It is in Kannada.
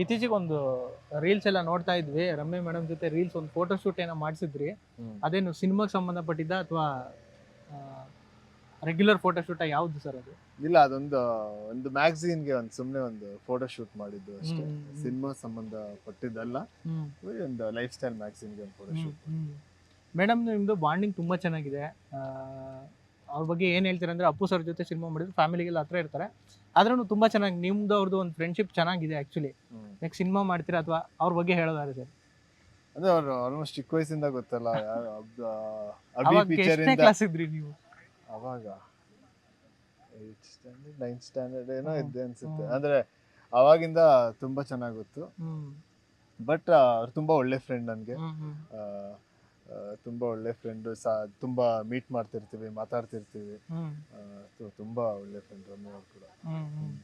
ಇತ್ತೀಚೆಗೆ ಒಂದು ರೀಲ್ಸ್ ಎಲ್ಲ ನೋಡ್ತಾ ಇದ್ವಿ. ರಮ್ಯ ಮೇಡಮ್ ಜೊತೆ ರೀಲ್ಸ್ ಒಂದು ಫೋಟೋ ಶೂಟ್ ಏನೋ ಮಾಡಿಸಿದ್ರಿ. ಅದೇನು ಸಿನಿಮಾಗೆ ಸಂಬಂಧಪಟ್ಟಿದ್ದ ಅಥವಾ ರೆಗ್ಯುಲರ್ ಫೋಟೋ ಶೂಟ್ ಯಾವ್ದು ಸರ್ ಅದು? ಇಲ್ಲ ಅದೊಂದು ಒಂದು ಮ್ಯಾಗಝೀನ್ಗೆ ಒಂದು ಸುಮ್ಮನೆ ಒಂದು ಫೋಟೋ ಶೂಟ್ ಮಾಡಿದ್ದು ಅಷ್ಟೇ. ಸಿನಿಮಾ ಸಂಬಂಧ ಪಟ್ಟಿದ್ದಲ್ಲ ಹ್ಮ್ ಒಂದು ಲೈಫ್ ಸ್ಟೈಲ್ ಮ್ಯಾಗಝೀನ್ಗೆ ಒಂದು ಫೋಟೋ ಶೂಟ್ ಮೇಡಮ್ ನಿಮ್ದು ಬಾಂಡಿಂಗ್ ತುಂಬಾ ಚೆನ್ನಾಗಿದೆ. ಅವ್ರ ಬಗ್ಗೆ ಏನ್ ಹೇಳ್ತೀರಾ ಅಂದ್ರೆ ಅಪ್ಪು ಸರ್ ಜೊತೆ ಸಿನಿಮಾ ಮಾಡಿದ್ರು ಫ್ಯಾಮಿಲಿಗೆಲ್ಲ ಹತ್ರ ಇರ್ತಾರೆ. ಆದ್ರೂ ತುಂಬಾ ಚೆನ್ನಾಗಿ ನಿಮ್ದು ಅವ್ರದ್ದು ಒಂದು ಫ್ರೆಂಡ್ಶಿಪ್ ಚೆನ್ನಾಗಿದೆ ಆ್ಯಕ್ಚುಲಿ ನೆಕ್ಸ್ಟ್ ಸಿನಿಮಾ ಮಾಡ್ತೀರಾ ಅಥವಾ ಅವ್ರ ಬಗ್ಗೆ ಹೇಳೋದಾದ್ರೆ ಸರ್? ಅದೇ ಅವ್ರು ಆಲ್ಮೋಸ್ಟ್ ಚಿಕ್ಕ ವಯಸ್ಸಿಂದ ಗೊತ್ತಲ್ಲ ಅಭಿ ಪಿಕ್ಚರ್ ಇಂದ ಕ್ಲಾಸ್ ಇದ್ರಿ ನೀವು? ಅವಾಗ ಏಟ್ ಸ್ಟ್ಯಾಂಡರ್ಡ್ ಸ್ಟ್ಯಾಂಡರ್ಡ್ ಏನೋ. ಇದ್ದೆ ಅನ್ಸುತ್ತೆ. ಅಂದ್ರೆ ಅವಾಗಿಂದ ತುಂಬಾ ಚೆನ್ನಾಗಿ ಗೊತ್ತು. ಬಟ್ ಅವ್ರು ತುಂಬಾ ಒಳ್ಳೆ ಫ್ರೆಂಡ್ ನನ್ಗೆ. ತುಂಬಾ ಒಳ್ಳೆ ಫ್ರೆಂಡ್ ತುಂಬಾ ಮೀಟ್ ಮಾಡ್ತಿರ್ತೀವಿ ಮಾತಾಡ್ತಿರ್ತೀವಿ. ಆ, ತುಂಬಾ ಒಳ್ಳೆ ಫ್ರೆಂಡ್ ರಮ್ಯ ಅವ್ರು ಕೂಡ. ಹ್ಮ್.